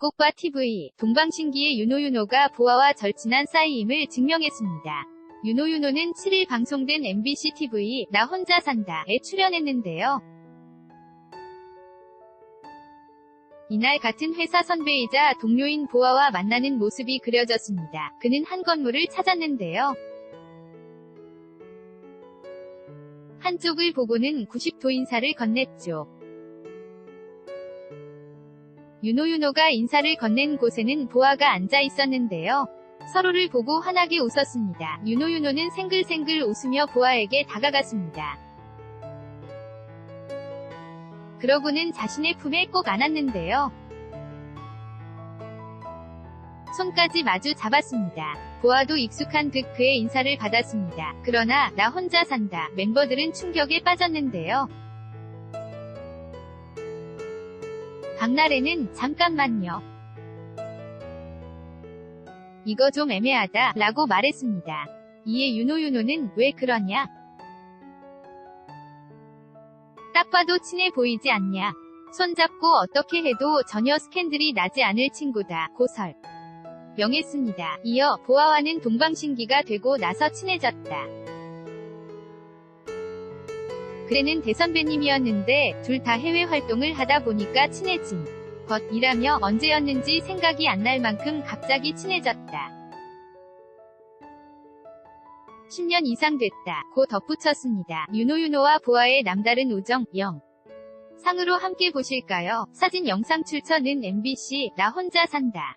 보아 TV, 동방신기의 윤호윤호가 보아와 절친한 사이임을 증명했습니다. 윤호윤호는 7일 방송된 MBC TV 나 혼자 산다에 출연했는데요. 이날 같은 회사 선배이자 동료인 보아와 만나는 모습이 그려졌습니다. 그는 한 건물을 찾았는데요. 한쪽을 보고는 90도 인사를 건넸죠. 윤호윤호가 인사를 건넨 곳에는 보아가 앉아 있었는데요. 서로를 보고 환하게 웃었습니다. 윤호윤호는 생글생글 웃으며 보아에게 다가갔습니다. 그러고는 자신의 품에 꼭 안았는데요. 손까지 마주 잡았습니다. 보아도 익숙한 듯 그의 인사를 받았습니다. 그러나 나 혼자 산다. 멤버들은 충격에 빠졌는데요. 박나래는 잠깐만요. 이거 좀 애매하다 라고 말했습니다. 이에 윤호윤호는 왜 그러냐? 딱 봐도 친해 보이지 않냐? 손잡고 어떻게 해도 전혀 스캔들이 나지 않을 친구다. 고설. 명했습니다. 이어 보아와는 동방신기가 되고 나서 친해졌다. 그래는 대선배님이었는데 둘 다 해외 활동을 하다 보니까 친해진 것이라며 언제였는지 생각이 안 날 만큼 갑자기 친해졌다. 10년 이상 됐다. 고 덧붙였습니다. 윤호윤호와 보아의 남다른 우정, 영. 상으로 함께 보실까요? 사진 영상 출처는 MBC, 나 혼자 산다.